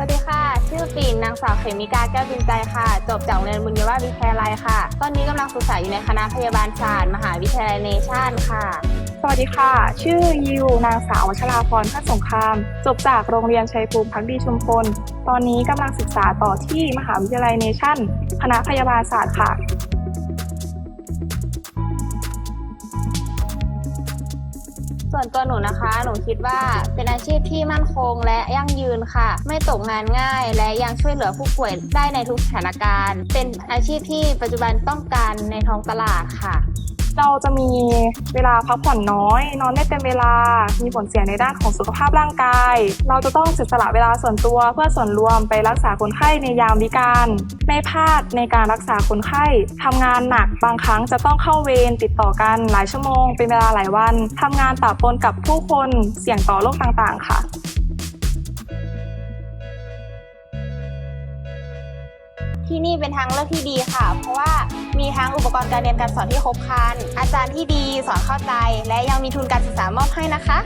สวัสดีค่ะ ชื่อปิ่นนางสาวเขมิกาแก้วจินใจค่ะ จบจากโรงเรียนบุญยวาวิทยาลัยค่ะ ตอนนี้กำลังศึกษาอยู่ในคณะพยาบาลศาสตร์มหาวิทยาลัยเนชั่นค่ะ สวัสดีค่ะ ชื่อยิวนางสาววัชราพรพัฒสงคราม จบจากโรงเรียนชัยภูมิพักดีชุมพล ตอนนี้กำลังศึกษาต่อที่มหาวิทยาลัยเนชั่น คณะพยาบาลศาสตร์ค่ะ ส่วนตัวหนูนะคะ หนูคิดว่าเป็นอาชีพที่มั่นคงและยั่งยืนค่ะ ไม่ตกงานง่าย และยังช่วยเหลือผู้ป่วยได้ในทุกสถานการณ์ เป็นอาชีพที่ปัจจุบันต้องการในท้องตลาดค่ะ เราจะมีเวลาพักผ่อนน้อย นอนไม่เต็มเวลา มีผลเสียในด้านของสุขภาพร่างกาย เราจะต้องเสียสละเวลาส่วนตัวเพื่อส่วนรวมไปรักษาคนไข้ในยามวิการ ไม่พลาดในการรักษาคนไข้ทำงานหนักบางครั้งจะต้องเข้าเวรติดต่อกันหลายชั่วโมง เป็นเวลาหลายวันทำงานปะปนกับผู้คนเสี่ยงต่อโรคต่างๆ ค่ะที่นี่เป็นทางเลือกที่ดีค่ะ เพราะว่า งอุปกรณ์การเรียนการสอนที่ครบครัน อาจารย์ที่ดีสอนเข้าใจ และยังมีทุนการศึกษามอบให้นะคะ